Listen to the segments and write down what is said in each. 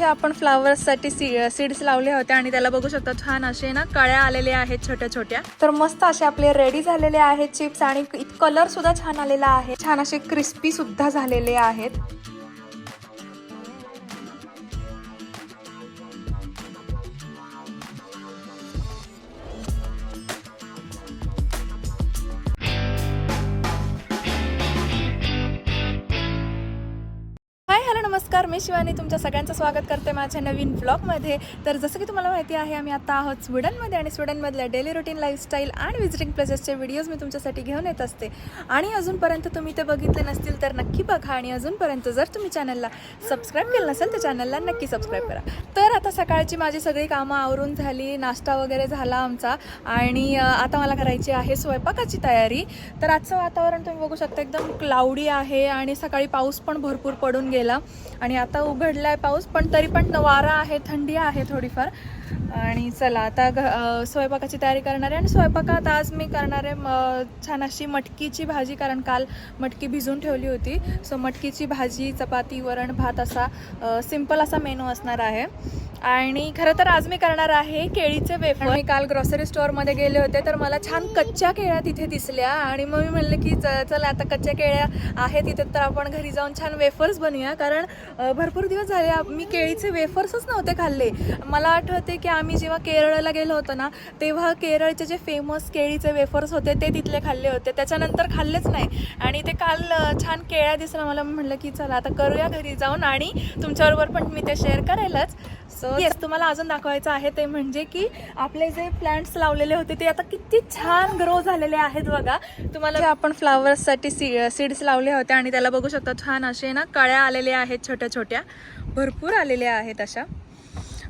इथे आपण फ्लावर्ससाठी C seeds लावले होते आणि त्याला बघू शकता छान असे ना कळ्या आलेल्या आहेत छोट्या छोट्या तर मस्त असे आपले रेडी झालेले आहेत चिप्स आणि कलर सुद्धा छान आलेला आहे. छान असे क्रिस्पी सुद्धा झालेले आहेत. नमस्कार मी शिवानी तुमच्या सगळ्यांचं स्वागत करते माझ्या नवीन ब्लॉगमध्ये. तर जसं की तुम्हाला माहिती आहे आम्ही आता आहोत स्वीडनमध्ये आणि स्वीडनमधल्या डेली रुटीन लाईफस्टाईल आणि विजिटिंग प्लेसेसचे व्हिडिओज मी तुमच्यासाठी घेऊन येत असते. आणि अजूनपर्यंत तुम्ही ते बघितले नसतील तर नक्की बघा आणि अजूनपर्यंत जर तुम्ही चॅनलला सबस्क्राईब केलं नसेल तर चॅनलला नक्की सबस्क्राईब करा. तर आता सकाळची माझी सगळी कामं आवरून झाली नाश्ता वगैरे झाला आमचा आणि आता मला करायची आहे स्वयंपाकाची तयारी. तर आजचं वातावरण तुम्ही बघू शकता एकदम क्लाउडी आहे आणि सकाळी पाऊस पण भरपूर पडून गेला. आणि आता उघडला आहे पाऊस पण तरी पण वारा आहे थंडी आहे थोडीफार. आणि चला आता घ स्वयंपाकाची तयारी करणार आहे आणि स्वयंपाकात आज मी करणार आहे म, छान अशी मटकीची भाजी कारण काल मटकी भिजून ठेवली होती. सो मटकीची भाजी चपाती वरण भात असा सिंपल असा मेनू असणार आहे. आणि खरं तर आज मी करणार आहे केळीचे वेफर. मी काल ग्रॉसरी स्टोअरमध्ये गेले होते तर मला छान कच्च्या केळ्या तिथे दिसल्या. आणि मग मी म्हणलं की चल चला आता कच्च्या केळ्या आहेत तिथे तर आपण घरी जाऊन छान वेफर्स बनवूया. कारण भरपूर दिवस झाले मी केळीचे वेफर्सच नव्हते खाल्ले. मला आठवते की आम्ही जेव्हा केरळला गेलो होतो ना तेव्हा केरळचे जे फेमस केळीचे वेफर्स होते ते तिथले खाल्ले होते. त्याच्यानंतर खाल्लेच नाही. आणि ते काल छान केळ्या दिसल्या. मला म्हटलं की चला आता करूया घरी जाऊन आणि तुमच्याबरोबर पण मी ते शेअर करायलाच सो येस तुम्हाला अजून दाखवायचं आहे ते म्हणजे की आपले जे प्लांट्स लावलेले होते ते आता किती छान ग्रो झालेले आहेत बघा. तुम्हाला आपण फ्लावर्ससाठी सी सीड्स लावले होते आणि त्याला बघू शकता छान असे ना कळ्या आलेल्या आहेत छोट्या छोट्या भरपूर आलेल्या आहेत अशा.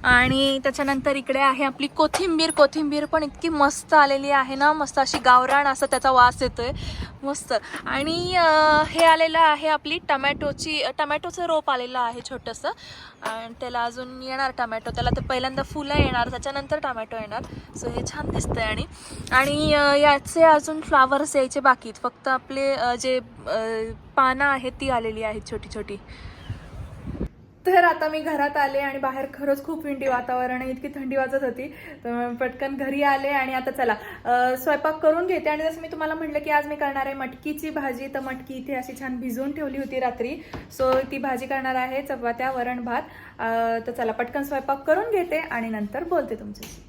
आणि त्याच्यानंतर इकडे आहे आपली कोथिंबीर. कोथिंबीर पण इतकी मस्त आलेली आहे ना. मस्त अशी गावरान असं त्याचा वास येतोय. मस्त. आणि हे आलेलं आहे आपली टमॅटोची टमॅटोचं रोप आलेलं आहे छोटंसं. आणि त्याला अजून येणार टमॅटो. त्याला तर पहिल्यांदा फुलं येणार त्याच्यानंतर टमॅटो येणार. सो हे छान दिसतंय आणि आणि याचे अजून फ्लावर्स यायचे बाकी फक्त आपले जे पानं आहेत ती आलेली आहेत छोटी छोटी तर आता मी घरात आले आणि बाहेर खरंच खूप विंडी वातावरण आहे इतकी थंडी वाजत होती. तर पटकन घरी आले आणि आता चला स्वयंपाक करून घेते. आणि जसं मी तुम्हाला म्हटलं की आज मी करणार आहे मटकीची भाजी. तर मटकी इथे अशी छान भिजवून ठेवली होती रात्री. सो ती भाजी करणार आहे चपात्या वरण भात. तर चला पटकन स्वयंपाक करून घेते आणि नंतर बोलते तुमच्याशी.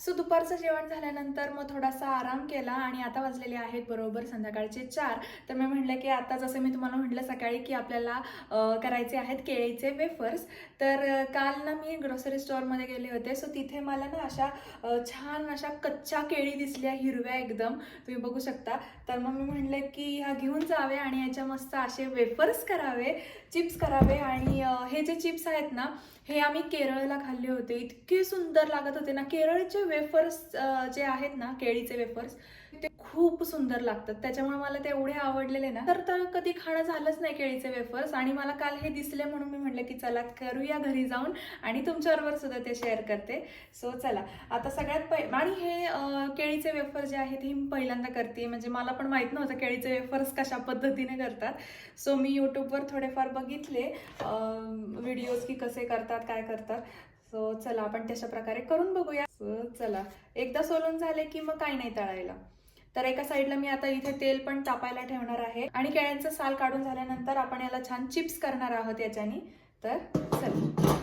सो दुपारचं जेवण झाल्यानंतर मग थोडासा आराम केला आणि आता वाजलेले आहेत बरोबर संध्याकाळचे चार. तर मी म्हटलं की आता जसं मी तुम्हाला म्हटलं सकाळी की आपल्याला करायचे आहेत केळीचे वेफर्स तर काल ना मी ग्रोसरी स्टोअरमध्ये गेले होते. सो तिथे मला ना अशा छान अशा कच्च्या केळी दिसल्या हिरव्या एकदम. तुम्ही बघू शकता. तर मग मी म्हणले की ह्या घेऊन जावे आणि याच्या मस्त असे वेफर्स करावे चिप्स करावे आणि हे जे चिप्स आहेत ना हे आम्ही केरळला खाल्ले होते. इतके सुंदर लागत होते ना. केरळचे वेफर्स जे आहेत ना केळीचे वेफर्स ते खूप सुंदर लागतात. त्याच्यामुळे मला ते एवढे आवडलेले ना. तर तर कधी खाणं झालंच नाही केळीचे वेफर्स आणि मला काल हे दिसले म्हणून मी म्हटलं की चला करूया घरी जाऊन आणि तुमच्याबरोबर सुद्धा ते शेअर करते. सो चला. आता सगळ्यात आणि हे केळीचे वेफर जे आहेत हे मी पहिल्यांदा करते. म्हणजे मला पण माहीत नव्हतं केळीचे वेफर्स कशा पद्धतीने करतात. सो मी यूट्यूबवर थोडेफार बघितले व्हिडिओज की कसे करतात काय करतात. सो चला आपण तशा प्रकारे करून बघूया. सो चला. एकदा सोलून झाले की मग काही नाही तळायला. तर एका साईडला मी आता इथे तेल पण तापायला ठेवणार आहे. आणि केळ्यांचं साल काढून झाल्यानंतर आपण याला छान चिप्स करणार आहोत याच्यानी. तर चला.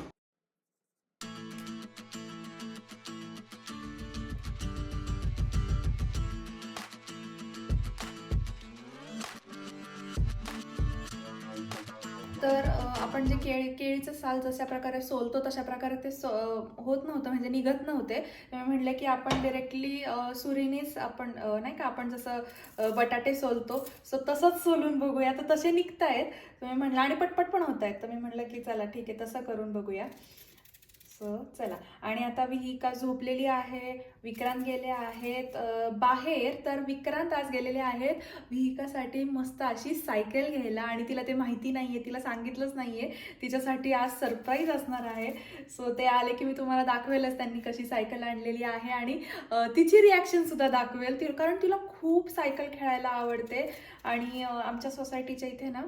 तर आपण जे केळी केळीचं साल जशा प्रकारे सोलतो तशा प्रकारे ते सो होत नव्हतं म्हणजे निघत नव्हते. म्हटलं की आपण डिरेक्टली सुरीनेच आपण नाही का आपण जसं बटाटे सोलतो सो तसंच सोलून बघूया. तर तसे निघतायत. आहेत तुम्ही म्हटलं आणि पटपट पण होत आहेत तर मी म्हटलं की चला ठीक आहे तसं करून बघूया. सो चला. आणि आता विहिका झोपलेली आहे विक्रांत गेले आहेत बाहेर तर विक्रांत आज गेलेले आहेत. विहिकासाठी मस्त अशी सायकल घ्यायला आणि तिला ते माहिती नाहीये तिला सांगितलंच नाही आहे तिच्यासाठी आज सरप्राईज असणार आहे. सो ते आले की मी तुम्हाला दाखवेलच त्यांनी कशी सायकल आणलेली आहे आणि तिची रिॲक्शनसुद्धा दाखवेल. ती कारण तिला खूप सायकल खेळायला आवडते. आणि आमच्या सोसायटीच्या इथे ना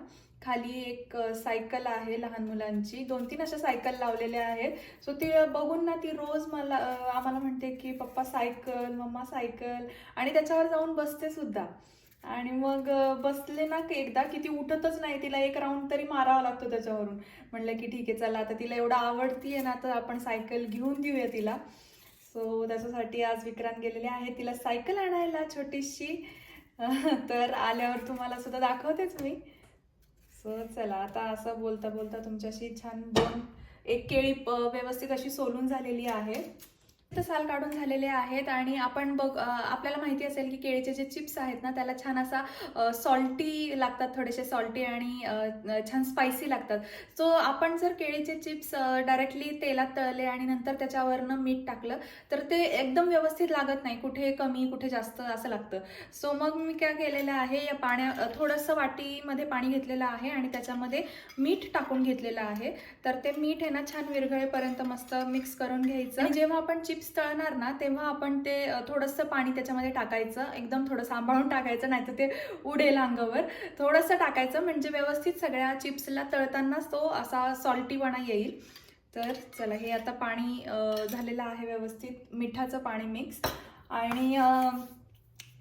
खाली एक सायकल आहे लहान मुलांची. दोन तीन अशा सायकल लावलेल्या आहेत. सो ती बघून ना ती रोज मला आम्हाला म्हणते की पप्पा सायकल मम्मा सायकल. आणि त्याच्यावर जाऊन बसते सुद्धा. आणि मग बसले ना की एकदा की ती उठतच नाही. तिला एक राऊंड तरी मारावा लागतो त्याच्यावरून. म्हणलं की ठीक आहे चला. आता तिला एवढं आवडतीये ना तर आपण सायकल घेऊन देऊया तिला. सो त्याच्यासाठी आज विक्रांत गेलेले आहे. तिला सायकल आणायला छोटीशी. तर आल्यावर तुम्हाला सुद्धा दाखवतेच मी. सो चला आता असं बोलता बोलता तुमच्याशी छान दोन एक केळी व्यवस्थित अशी सोलून झालेली आहे. साल काढून झालेले आहेत आणि आपण बघ आपल्याला माहिती असेल की केळीचे जे चिप्स आहेत ना त्याला छान असा सॉल्टी लागतात थोडेसे सॉल्टी आणि छान स्पायसी लागतात. सो आपण जर केळीचे चिप्स डायरेक्टली तेलात तळले आणि नंतर त्याच्यावरनं मीठ टाकलं तर ते एकदम व्यवस्थित लागत नाही. कुठे कमी कुठे जास्त असं लागतं. सो मग मी काय केलेलं आहे या पाण्या थोडंसं वाटीमध्ये पाणी घेतलेलं आहे आणि त्याच्यामध्ये मीठ टाकून घेतलेलं आहे. तर ते मीठ आहे ना छान विरघळेपर्यंत मस्त मिक्स करून घ्यायचं. जेव्हा आपण चिप्स चिप्स तळणार ना तेव्हा आपण ते थोडंसं पाणी त्याच्यामध्ये टाकायचं एकदम थोडं सांभाळून टाकायचं नाही तर ते उडेल अंगावर. थोडंसं टाकायचं म्हणजे व्यवस्थित सगळ्या चिप्सला तळतानाच तो असा सॉल्टीपणा येईल. तर चला हे आता पाणी झालेलं आहे व्यवस्थित मिठाचं पाणी मिक्स. आणि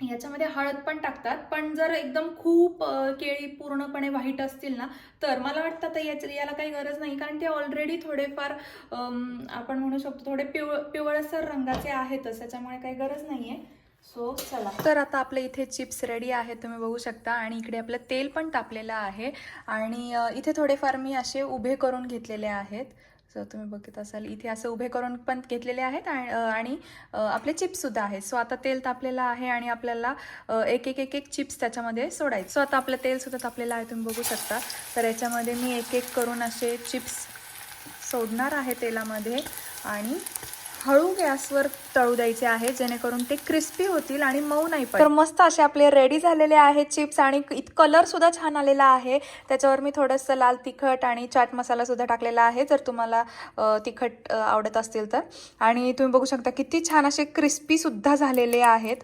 याच्यामध्ये हळद पण टाकतात. पण जर एकदम खूप केळी पूर्णपणे व्हाईट असतील ना तर मला वाटतं आता याच्या याला काही गरज नाही. कारण ते ऑलरेडी थोडेफार आपण म्हणू शकतो थोडे पिवळ पिवळसर रंगाचे आहेतच त्याच्यामुळे काही गरज नाही आहे सो चला. तर आता आपले इथे चिप्स रेडी आहेत तुम्ही बघू शकता. आणि इकडे आपलं तेल पण तापलेलं आहे. आणि इथे थोडेफार मी असे उभे करून घेतलेले आहेत. सो तुम्ही बघत असाल इथे असं उभे करून पण घेतलेले आहेत आणि आपले चिप्ससुद्धा आहेत. सो आता तेल तापलेलं आहे आणि आपल्याला एक एक एक एक चिप्स त्याच्यामध्ये सोडायचे. सो आता आपलं तेलसुद्धा तापलेलं आहे तुम्ही बघू शकता. तर याच्यामध्ये मी एक एक करून असे चिप्स सोडणार आहे तेलामध्ये आणि हळू गॅसवर तळू द्यायचे आहे जेणेकरून ते क्रिस्पी होतील आणि मऊ नाही पण तर मस्त असे आपले रेडी झालेले आहेत चिप्स आणि कलर सुद्धा छान आलेला आहे. त्याच्यावर मी थोडंसं लाल तिखट आणि चाट मसाला सुद्धा टाकलेला आहे जर तुम्हाला तिखट आवडत असतील तर. आणि तुम्ही बघू शकता किती छान असे क्रिस्पी सुद्धा झालेले आहेत.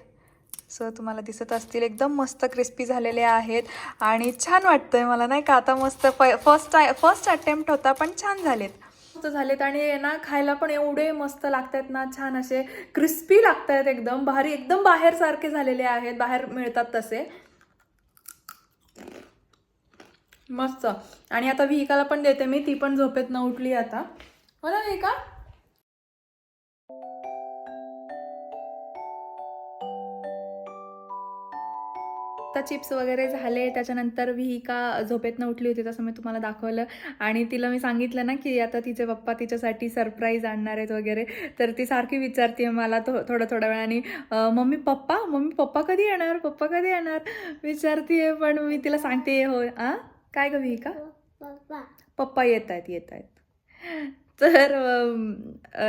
सो तुम्हाला दिसत असतील एकदम मस्त क्रिस्पी झालेले आहेत. आणि छान वाटतंय मला नाही का? आता मस्त फर्स्ट टाय फर्स्ट अटेम्प्ट होता पण छान झालेत. मस्त झालेत आणि ना खायला पण एवढे मस्त लागतात ना छान असे क्रिस्पी लागतायत एकदम. भारी एकदम बाहेर सारखे झालेले आहेत. बाहेर मिळतात तसे. मस्त. आणि आता विहिकाला पण देते मी. ती पण झोपेत न उठली आता. हो का विहिका आता चिप्स वगैरे झाले त्याच्यानंतर विहिका झोपेतनं उठली होती तसं मी तुम्हाला दाखवलं. आणि तिला मी सांगितलं ना की आता तिचे पप्पा तिच्यासाठी सरप्राईज आणणार आहेत वगैरे. तर ती सारखी विचारते मला थो थोडं थोड्या वेळाने मम्मी पप्पा? मम्मी पप्पा कधी येणार? पप्पा कधी येणार? विचारते पण मी तिला सांगते हो आ? काय ग विहिका? पप्पा. येत आहेत येत आहेत तर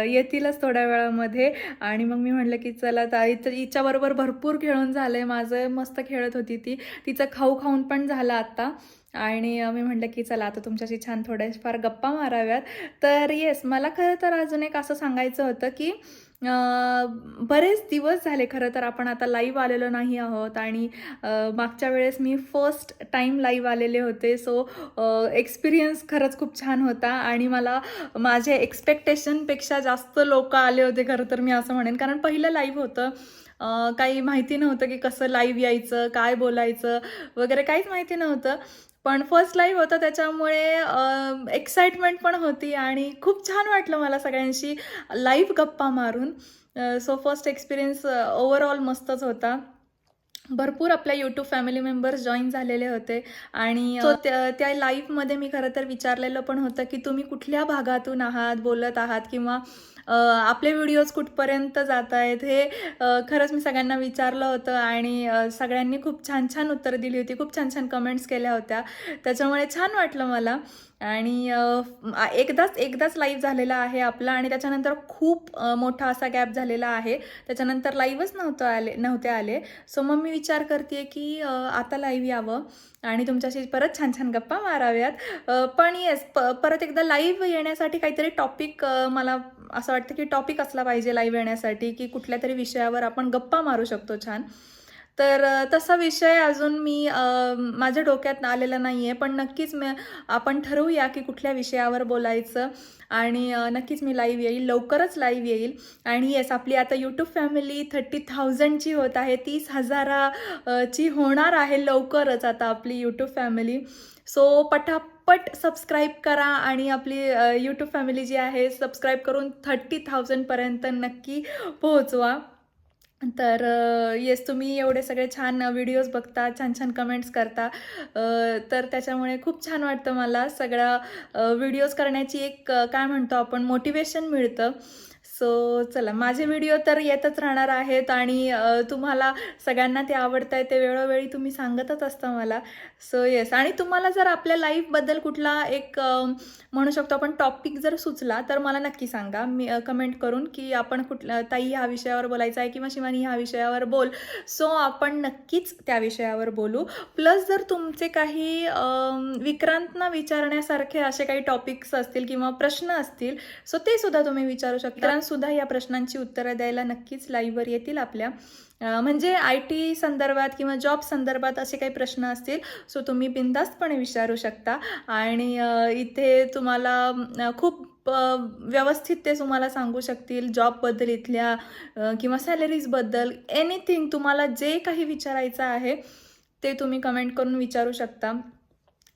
येतीलच थोड्या वेळामध्ये. आणि मग मी म्हटलं की चला ताई तर हिच्याबरोबर भरपूर खेळून झालं आहे माझं मस्त खेळत होती ती. तिचं खाऊ खाऊन पण झालं आता. आणि मी म्हटलं की चला आता तुमच्याशी छान थोड्याफार गप्पा माराव्यात. तर येस मला खरं तर अजून एक असं सांगायचं होतं की बरेच दिवस झाले खरं तर आपण आता लाईव्ह आलेलो नाही आहोत आणि मागच्या वेळेस मी फर्स्ट टाईम लाईव्ह आलेले होते. सो एक्सपिरियन्स खरंच खूप छान होता आणि मला माझ्या एक्सपेक्टेशनपेक्षा जास्त लोक आले होते खरं तर मी असं म्हणेन. कारण पहिलं लाईव्ह होतं. काही माहिती नव्हतं की कसं लाईव्ह यायचं काय बोलायचं वगैरे काहीच माहिती नव्हतं. पण फर्स्ट लाईव्ह होतं त्याच्यामुळे एक्साइटमेंट पण होती आणि खूप छान वाटलं मला सगळ्यांशी लाईव्ह गप्पा मारून. सो फर्स्ट एक्सपिरियन्स ओव्हरऑल मस्तच होता. भरपूर आपल्या यूट्यूब फॅमिली मेंबर्स जॉईन झालेले होते आणि so त्या त्या लाईव्हमध्ये मी खरं तर विचारलेलं पण होतं की तुम्ही कुठल्या भागातून आहात बोलत आहात किंवा आपले व्हिडिओज कुठपर्यंत जात आहेत हे खरंच मी सगळ्यांना विचारलं होतं आणि सगळ्यांनी खूप छान छान उत्तरं दिली होती खूप छान छान कमेंट्स केल्या होत्या. त्याच्यामुळे छान वाटलं मला. आणि एकदाच एकदाच लाईव्ह झालेला आहे आपला आणि त्याच्यानंतर खूप मोठा असा गॅप झालेला आहे. त्याच्यानंतर लाईव्हच नव्हतं आले नव्हते आले. सो मग मी विचार करते की आता लाईव्ह यावं आणि तुमच्याशी परत छान छान गप्पा माराव्यात. पण येस प परत एकदा लाईव्ह येण्यासाठी काहीतरी टॉपिक मला असं वाटतं की टॉपिक असला पाहिजे लाईव्ह येण्यासाठी की कुठल्या तरी विषयावर आपण गप्पा मारू शकतो छान. तर तसा विषय अजून मी माझ्या डोक्यात आलेला नाही आहे पण नक्कीच मी आपण ठरवूया की कुठल्या विषयावर बोलायचं. आणि नक्कीच मी लाईव्ह येईल लवकरच लाईव्ह येईल. आणि येस आपली आता यूट्यूब फॅमिली थर्टी थाउजंडची होत आहे तीस हजाराची होणार आहे लवकरच आता आपली यूट्यूब फॅमिली सो पटापट सबस्क्राईब करा आणि आपली यूट्यूब फॅमिली जी आहे सबस्क्राईब करून थर्टी थाउजंडपर्यंत नक्की पोहोचवा. तर येस तुम्ही एवढे सगळे छान व्हिडिओज बघता छान छान कमेंट्स करता. तर त्याच्यामुळे खूप छान वाटतं मला सगळ्या व्हिडिओज करण्याची एक काय म्हणतो आपण मोटिवेशन मिळतं. सो चला माझे व्हिडिओ तर येतच राहणार आहेत आणि तुम्हाला सगळ्यांना ते आवडत आहे ते वेळोवेळी तुम्ही सांगतच असता मला. सो येस आणि तुम्हाला जर आपल्या लाईफबद्दल कुठला एक म्हणू शकतो आपण टॉपिक जर सुचला तर मला नक्की सांगा. मी कमेंट करून की आपण कुठला ताई ह्या विषयावर बोलायचं आहे किंवा शिवानी ह्या विषयावर बोल. सो आपण नक्कीच त्या विषयावर बोलू. प्लस जर तुमचे काही विक्रांतना विचारण्यासारखे असे काही टॉपिक्स असतील किंवा प्रश्न असतील सो ते सुद्धा तुम्ही विचारू शकता. सुद्धा या प्रश्नांची उत्तरं द्यायला नक्कीच लाईव्हवर येतील आपल्या. म्हणजे आय टी संदर्भात किंवा जॉब संदर्भात असे काही प्रश्न असतील सो तुम्ही बिनधास्तपणे विचारू शकता. आणि इथे तुम्हाला खूप व्यवस्थित ते तुम्हाला सांगू शकतील जॉबबद्दल इथल्या किंवा सॅलरीजबद्दल एनिथिंग तुम्हाला जे काही विचारायचं आहे ते तुम्ही कमेंट करून विचारू शकता.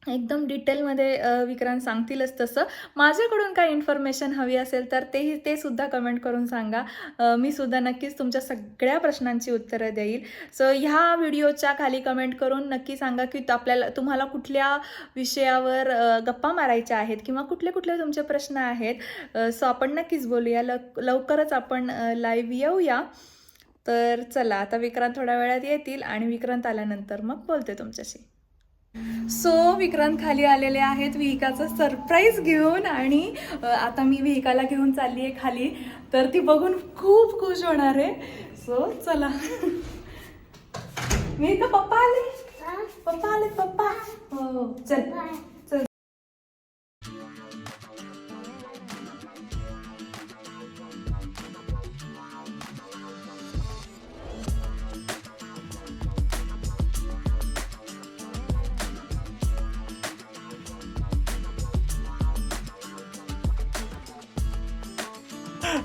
एकदम डिटेलमध्ये विक्रांत सांगतीलच तसं. माझ्याकडून काय इन्फॉर्मेशन हवी असेल तर तेही ते सुद्धा कमेंट करून सांगा. मी सुद्धा नक्कीच तुमच्या सगळ्या प्रश्नांची उत्तरं देईल. सो ह्या व्हिडिओच्या खाली कमेंट करून नक्की सांगा की आपल्याला तुम्हाला कुठल्या विषयावर गप्पा मारायच्या आहेत किंवा कुठले कुठले तुमचे प्रश्न आहेत. सो आपण नक्कीच बोलूया. लवकरच आपण लाईव्ह येऊया. तर चला आता विक्रांत थोड्या वेळात येतील आणि विक्रांत आल्यानंतर मग बोलते तुमच्याशी. सो विक्रांत खाली आलेले आहेत विहिकाचं सरप्राईज घेऊन आणि आता मी विहिकाला घेऊन चालली आहे खाली. तर ती बघून खूप खुश होणार आहे. सो चला. विहिका पप्पा आले? पप्पा आले पप्पा. हो चल.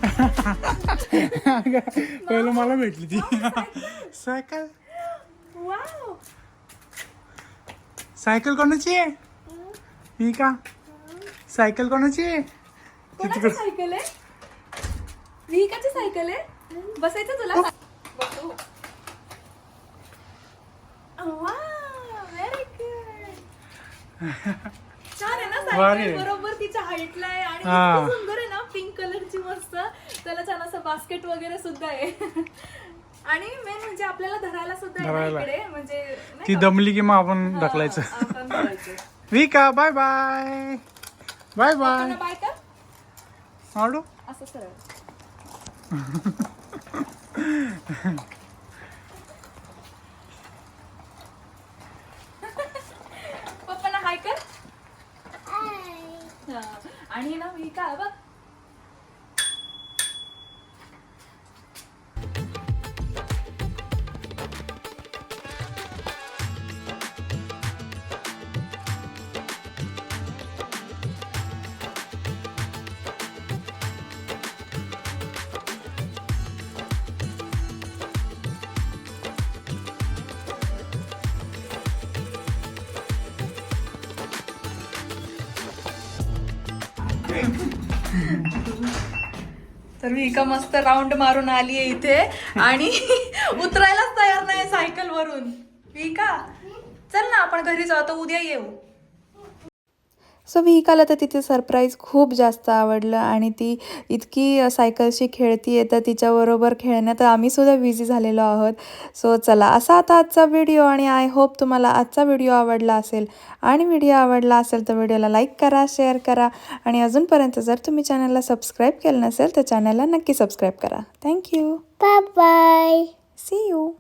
पहिलं मला भेटली ती. सायकल. सायकल कोणाची आहे? ही का? सायकल कोणाची आहे? कोणाची सायकल आहे? विहिकाची सायकल आहे? बसायचं तुला? बसू. छान आहे ना सायकल. बरोबर तिच्या हाईटला आहे आणि सुंदर पिंक कलरची मस्त. त्याला छान असं बास्केट वगैरे सुद्धा आहे. आणि मेन म्हणजे आपल्याला धरायला सुद्धा आहे ना धरायला. इकडे. म्हणजे नाही ती का? दमली की मग आपण हा, ढकलायचं. आपण धरायचं. विका बाय बाय बाय बाय पप्पांना बाय कर आवडू असं सरळ. पप्पांना हाय कर. हा. आणि ना मी का बघ. तर विका मस्त राऊंड मारून आली आहे इथे. आणि उतरायलाच तयार नाही सायकल वरून विका चल ना आपण घरी जाऊ तर उद्या येऊ. सो विहिकाला तर तिथे सरप्राईज खूप जास्त आवडलं आणि ती इतकी सायकलशी खेळती तर तिच्याबरोबर खेळण्यात आम्हीसुद्धा बिझी झालेलो आहोत. सो चला असा आता आजचा व्हिडिओ आणि आय होप तुम्हाला आजचा व्हिडिओ आवडला असेल. आणि व्हिडिओ आवडला असेल तर व्हिडिओला लाईक करा शेअर करा. आणि अजूनपर्यंत जर तुम्ही चॅनलला सबस्क्राईब केलं नसेल तर चॅनलला नक्की सबस्क्राईब करा. Thank you Bye bye. See you